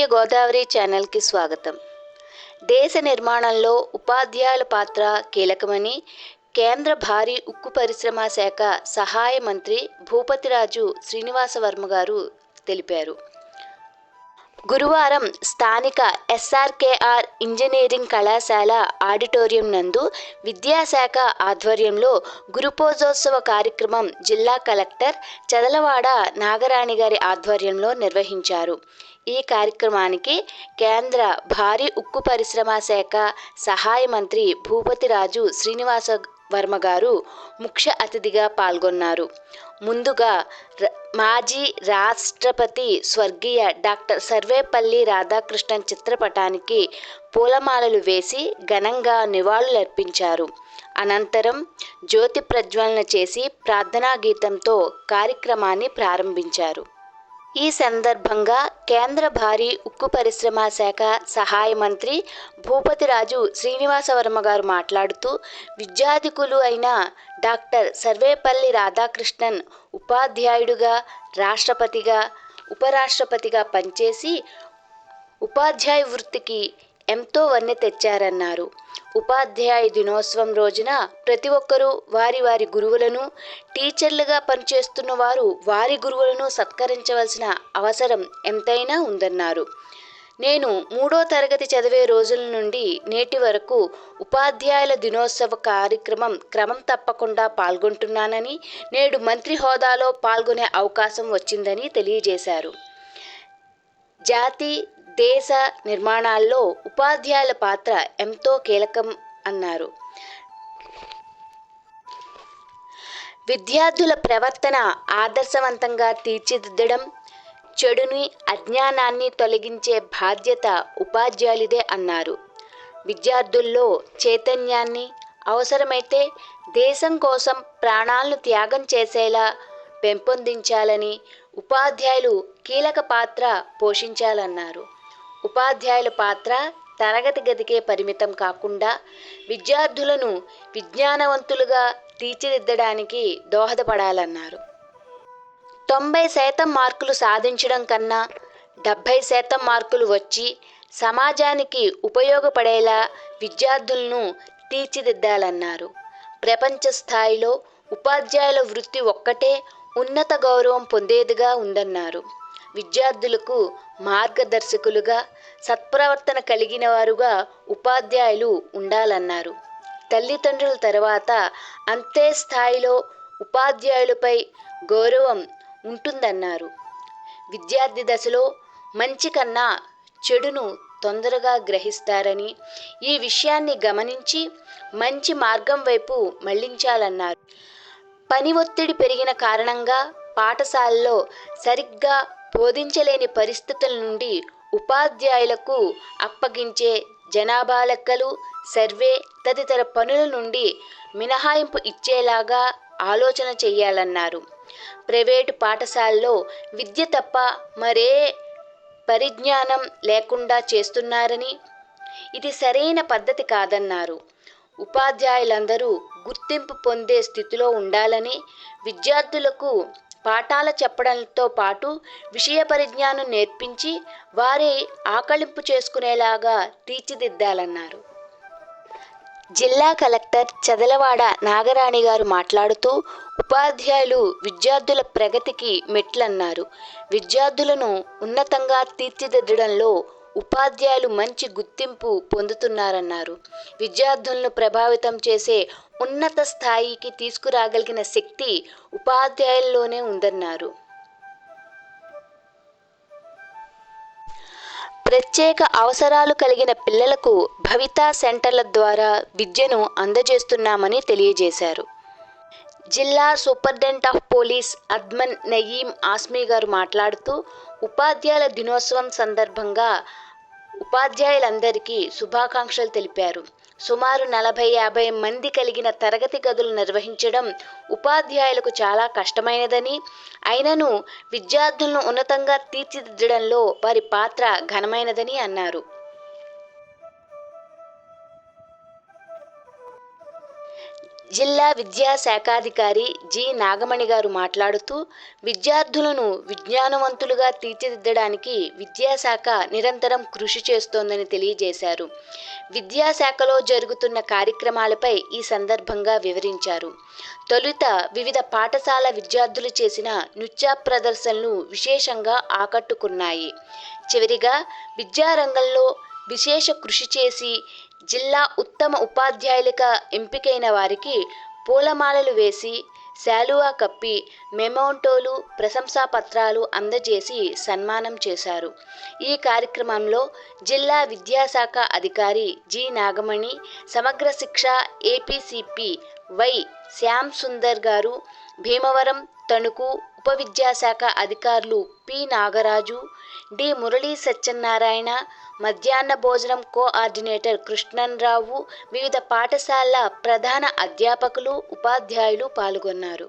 కాకతీయ గోదావరి ఛానల్కి స్వాగతం. దేశ నిర్మాణంలో ఉపాధ్యాయుల పాత్ర కీలకమని కేంద్ర భారీ ఉక్కు పరిశ్రమ శాఖ సహాయ మంత్రి భూపతిరాజు శ్రీనివాసవర్మ గారు తెలిపారు. గురువారం స్థానిక ఎస్ఆర్కేఆర్ ఇంజనీరింగ్ కళాశాల ఆడిటోరియం నందు విద్యాశాఖ ఆధ్వర్యంలో గురుపూజోత్సవ కార్యక్రమం జిల్లా కలెక్టర్ చదలవాడ నాగరాణి గారి ఆధ్వర్యంలో నిర్వహించారు. ఈ కార్యక్రమానికి కేంద్ర భారీ ఉక్కు పరిశ్రమ శాఖ సహాయ మంత్రి భూపతిరాజు శ్రీనివాస వర్మ గారు ముఖ్య అతిథిగా పాల్గొన్నారు. ముందుగా మాజీ రాష్ట్రపతి స్వర్గీయ డాక్టర్ సర్వేపల్లి రాధాకృష్ణన్ చిత్రపటానికి పూలమాలలు వేసి ఘనంగా నివాళులర్పించారు. అనంతరం జ్యోతి ప్రజ్వలన చేసి ప్రార్థనా గీతంతో కార్యక్రమాన్ని ప్రారంభించారు. ఈ సందర్భంగా కేంద్ర భారీ ఉక్కు పరిశ్రమ శాఖ సహాయ మంత్రి భూపతిరాజు శ్రీనివాసవర్మ గారు మాట్లాడుతూ విద్యాధికులు అయిన డాక్టర్ సర్వేపల్లి రాధాకృష్ణన్ ఉపాధ్యాయుడుగా రాష్ట్రపతిగా ఉపరాష్ట్రపతిగా పనిచేసి ఉపాధ్యాయ వృత్తికి ఎంతో వన్నె తెచ్చారన్నారు. ఉపాధ్యాయ దినోత్సవం రోజున ప్రతి ఒక్కరూ వారి వారి గురువులను టీచర్లుగా పనిచేస్తున్న వారు వారి గురువులను సత్కరించవలసిన అవసరం ఎంతైనా ఉందన్నారు. నేను మూడో తరగతి చదివే రోజుల నుండి నేటి వరకు ఉపాధ్యాయుల దినోత్సవ కార్యక్రమం క్రమం తప్పకుండా పాల్గొంటున్నానని నేడు మంత్రి హోదాలో పాల్గొనే అవకాశం వచ్చిందని తెలియజేశారు. జాతి దేశ నిర్మాణాల్లో ఉపాధ్యాయుల పాత్ర ఎంతో కీలకం అన్నారు. విద్యార్థుల ప్రవర్తన ఆదర్శవంతంగా తీర్చిదిద్దడం చెడుని అజ్ఞానాన్ని తొలగించే బాధ్యత ఉపాధ్యాయులదే అన్నారు. విద్యార్థుల్లో చైతన్యాన్ని అవసరమైతే దేశం కోసం ప్రాణాలను త్యాగం చేసేలా పెంపొందించాలని ఉపాధ్యాయులు కీలక పాత్ర పోషించాలన్నారు. ఉపాధ్యాయుల పాత్ర తరగతి గదికే పరిమితం కాకుండా విద్యార్థులను విజ్ఞానవంతులుగా తీర్చిదిద్దడానికి దోహదపడాలన్నారు. తొంభై శాతం మార్కులు సాధించడం కన్నా డెబ్భై శాతం మార్కులు వచ్చి సమాజానికి ఉపయోగపడేలా విద్యార్థులను తీర్చిదిద్దాలన్నారు. ప్రపంచ స్థాయిలో ఉపాధ్యాయుల వృత్తి ఒక్కటే ఉన్నత గౌరవం పొందేదిగా ఉందన్నారు. విద్యార్థులకు మార్గదర్శకులుగా సత్ప్రవర్తన కలిగిన వారుగా ఉపాధ్యాయులు ఉండాలన్నారు. తల్లిదండ్రుల తర్వాత అంతే స్థాయిలో ఉపాధ్యాయులపై గౌరవం ఉంటుందన్నారు. విద్యార్థి దశలో మంచి కన్నా చెడును తొందరగా గ్రహిస్తారని ఈ విషయాన్ని గమనించి మంచి మార్గం వైపు మళ్ళించాలన్నారు. పని ఒత్తిడి పెరిగిన కారణంగా పాఠశాలలో సరిగ్గా బోధించలేని పరిస్థితుల నుండి ఉపాధ్యాయులకు అప్పగించే జనాభా లెక్కలు సర్వే తదితర పనుల నుండి మినహాయింపు ఇచ్చేలాగా ఆలోచన చేయాలన్నారు. ప్రైవేటు పాఠశాలలో విద్య తప్ప మరే పరిజ్ఞానం లేకుండా చేస్తున్నారని ఇది సరైన పద్ధతి కాదన్నారు. ఉపాధ్యాయులందరూ గుర్తింపు పొందే స్థితిలో ఉండాలని విద్యార్థులకు పాఠాలు చెప్పడంతో పాటు విషయ పరిజ్ఞానం నేర్పించి వారి ఆకళింపు చేసుకునేలాగా తీర్చిదిద్దాలన్నారు. జిల్లా కలెక్టర్ చదలవాడ నాగరాణి గారు మాట్లాడుతూ ఉపాధ్యాయులు విద్యార్థుల ప్రగతికి మెట్లన్నారు. విద్యార్థులను ఉన్నతంగా తీర్చిదిద్దడంలో ఉపాధ్యాయులు మంచి గుర్తింపు పొందుతున్నారన్నారు. విద్యార్థులను ప్రభావితం చేసే ఉన్నత స్థాయికి తీసుకురాగలిగిన శక్తి ఉపాధ్యాయుల్లోనే ఉందన్నారు. ప్రత్యేక అవసరాలు కలిగిన పిల్లలకు భవితా సెంటర్ల ద్వారా విద్యను అందజేస్తున్నామని తెలియజేశారు. జిల్లా superintendent of police Adman Naeem Asmi గారు మాట్లాడుతూ ఉపాధ్యాయుల దినోత్సవం సందర్భంగా ఉపాధ్యాయులందరికీ శుభాకాంక్షలు తెలిపారు. సుమారు నలభై యాభై మంది కలిగిన తరగతి గదులు నిర్వహించడం ఉపాధ్యాయులకు చాలా కష్టమైనదని అయినను విద్యార్థులను ఉన్నతంగా తీర్చిదిద్దడంలో వారి పాత్ర ఘనమైనదని అన్నారు. జిల్లా విద్యాశాఖాధికారి జి నాగమణి గారు మాట్లాడుతూ విద్యార్థులను విజ్ఞానవంతులుగా తీర్చిదిద్దడానికి విద్యాశాఖ నిరంతరం కృషి చేస్తోందని తెలియజేశారు. విద్యాశాఖలో జరుగుతున్న కార్యక్రమాలపై ఈ సందర్భంగా వివరించారు. తొలుత వివిధ పాఠశాల విద్యార్థులు చేసిన నృత్య ప్రదర్శనలు విశేషంగా ఆకట్టుకున్నాయి. చివరిగా విద్యారంగంలో విశేష కృషి చేసి జిల్లా ఉత్తమ ఉపాధ్యాయులుగా ఎంపికైన వారికి పూలమాలలు వేసి శాలువా కప్పి మెమోంటోలు ప్రశంసా పత్రాలు అందజేసి సన్మానం చేశారు. ఈ కార్యక్రమంలో జిల్లా విద్యాశాఖ అధికారి జి నాగమణి సమగ్ర శిక్ష ఏపీసీపీ వై శ్యామ్ సుందర్ గారు భీమవరం తణుకు ఉప విద్యాశాఖ అధికారులు పి. నాగరాజు డి. మురళీ సత్యనారాయణ మధ్యాహ్న భోజనం కోఆర్డినేటర్ కృష్ణన్రావు వివిధ పాఠశాలల ప్రధాన అధ్యాపకులు ఉపాధ్యాయులు పాల్గొన్నారు.